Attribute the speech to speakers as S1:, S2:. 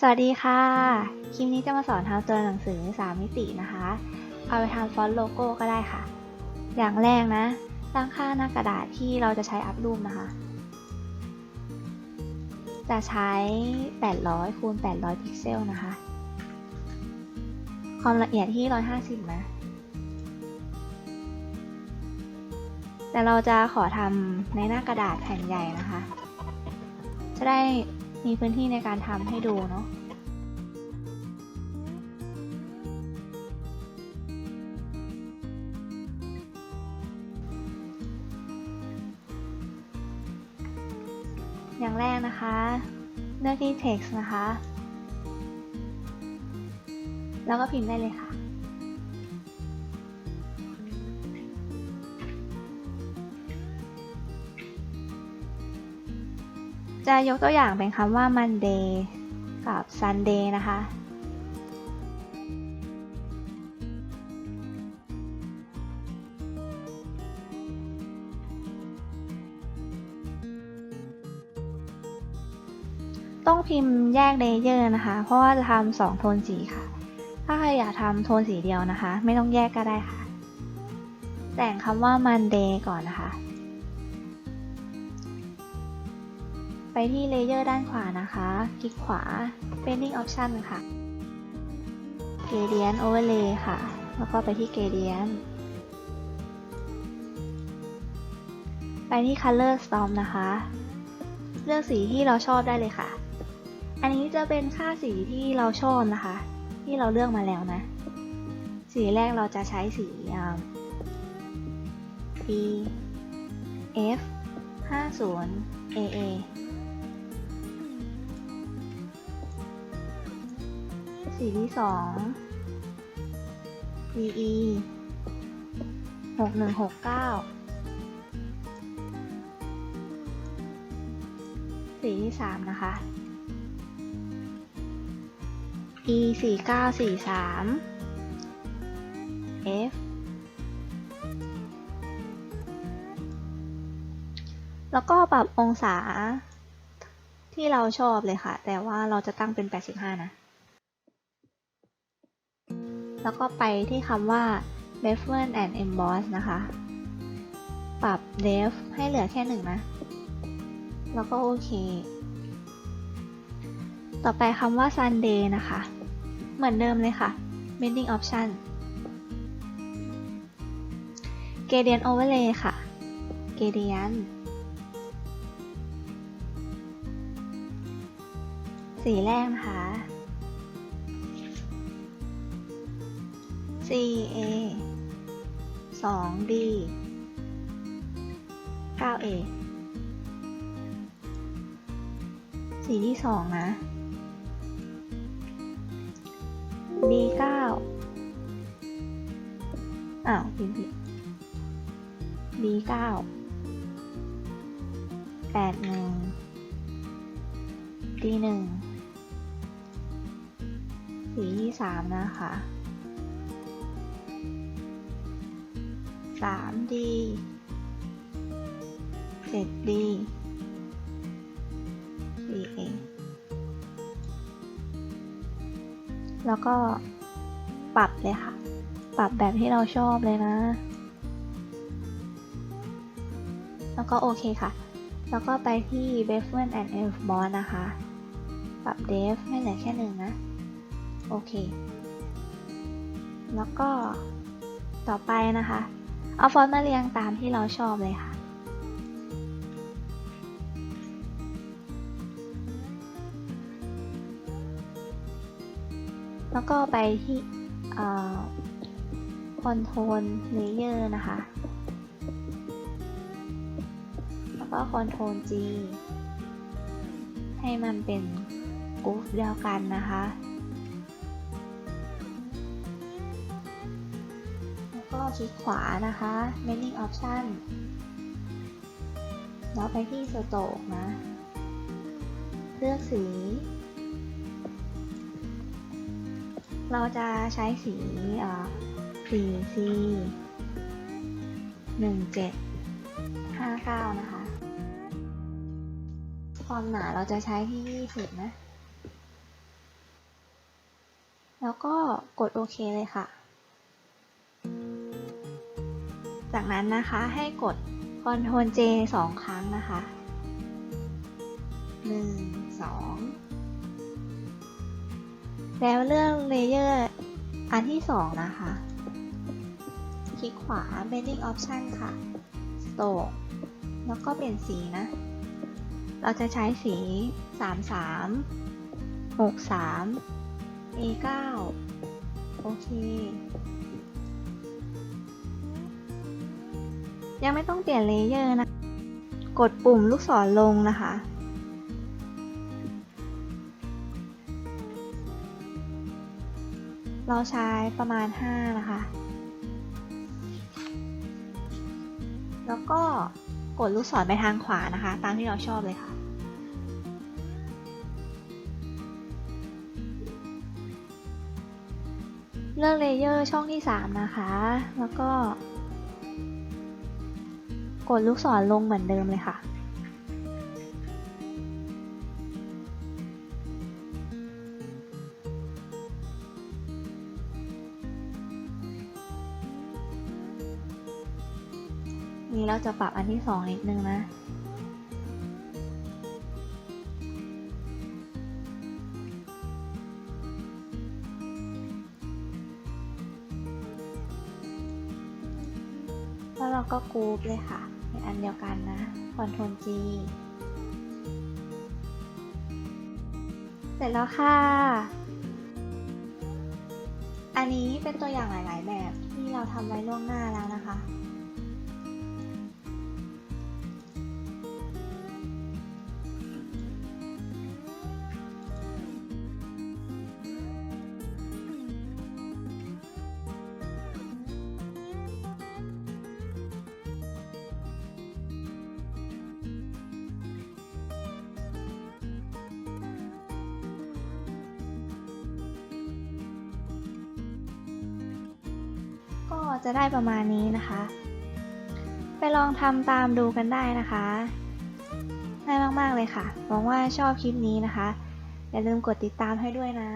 S1: สวัสดีค่ะ คลิปนี้จะมาสอนทำตัวหนังสือ3มิตินะคะ เอาไปทำฟอนต์โลโก้ก็ได้ค่ะ อย่างแรกนะตั้งค่าหน้ากระดาษที่เราจะใช้อัพรูปนะคะ จะใช้ 800คูณ800 พิกเซลนะคะ ความละเอียดที่ 150 นะ แต่เราจะขอทำในหน้ากระดาษแผ่นใหญ่นะคะ จะได้ มีพื้นที่ในการทำให้ดูเนาะอย่างแรกนะคะ เลือกที่ text นะคะ แล้วก็พิมพ์ได้เลยค่ะ จะยกตัวอย่างเป็นคำว่า Monday กับ Sunday นะคะ ต้องพิมพ์แยกเลเยอร์นะคะ เพราะว่าจะทำสองโทนสีค่ะ ถ้าใครอยากทำโทนสีเดียวนะคะ ไม่ต้องแยกก็ได้ค่ะ แต่งคำว่า Monday ก่อนนะคะ ไปที่เลเยอร์ด้านขวานะคะ คลิกขวา Painting Option ค่ะ Gradient Overlay ค่ะ แล้วก็ไปที่ Gradient ไปที่ Color Storm นะคะ เลือกสีที่เราชอบได้เลยค่ะ อันนี้จะเป็นค่าสีที่เราชอบนะคะ ที่เราเลือกมาแล้วนะ สีแรกเราจะใช้สีอ่า B F 50 AA สีที่สอง VE หกหนึ่งหกเก้าสีที่สามนะคะ E สี่เก้าสี่สาม F แล้วก็ปรับองศาที่เราชอบเลยค่ะ แต่ว่าเราจะตั้งเป็น 85 นะ แล้วก็ไปที่คำว่า bevel and emboss นะคะ ปรับ depth ให้เหลือแค่หนึ่งนะ แล้วก็โอเค ต่อไปคำว่า Sunday นะคะ เหมือนเดิมเลยค่ะ bending option gradient overlay ค่ะ gradient สีแรกนะคะ C A 2 D 9 A สีที่สองนะ B 9อ้าวพิมพ์ผิด B 9 8 1 D 1สีที่สามนะคะ สามดีเจ็ดดีสี่เอแล้วก็ปรับเลยค่ะ ปรับแบบที่เราชอบเลยนะ แล้วก็โอเคค่ะ แล้วก็ไปที่ Bevel and Emboss นะคะ ปรับ Depth ให้เหลือแค่หนึ่งนะ โอเค แล้วก็ต่อไปนะคะ เอาฟอนต์มาเรียงตามที่เราชอบเลยค่ะ แล้วก็ไปที่คอนโทรลเลเยอร์นะคะ แล้วก็คอนโทรล G ให้มันเป็นกรุ๊ปเดียวกันนะคะ ก็คลิกขวานะคะ Mending Option แล้วไปที่สโตกนะ เลือกสี เราจะใช้สีอ่า 4C 1759นะคะ ความหนาเราจะใช้ที่20นะ แล้วก็กดโอเคเลยค่ะ จากนั้นนะคะให้กด Ctrl J สองครั้งนะคะหนึ่งสองแล้วเลือกเลเยอร์อันที่สองนะคะ คลิกขวา Blending Option ค่ะ Stroke แล้วก็เปลี่ยนสีนะ เราจะใช้สี 33 63 A9 โอเค ยังไม่ต้องเปลี่ยนเลเยอร์นะ กดปุ่มลูกศรลงนะคะ เราใช้ประมาณ 5 นะคะ แล้วก็กดลูกศรไปทางขวานะคะ ตามที่เราชอบเลยค่ะเลือกเลเยอร์ช่องที่ 3 นะคะ แล้วก็ กดลูกศรลงเหมือนเดิมเลยค่ะ นี่เราจะปรับอันที่สองนิดนึงนะแล้วเราก็กรูปเลยค่ะ อันเดียวกันนะ Ctrl G เสร็จแล้วค่ะ อันนี้เป็นตัวอย่างหลาย ๆ แบบที่เราทำไว้ล่วงหน้าแล้วนะคะ จะได้ประมาณนี้นะคะ ไปลองทำตามดูกันได้นะคะง่ายมากๆเลยค่ะ หวังว่าชอบคลิปนี้นะคะ อย่าลืมกดติดตามให้ด้วยนะ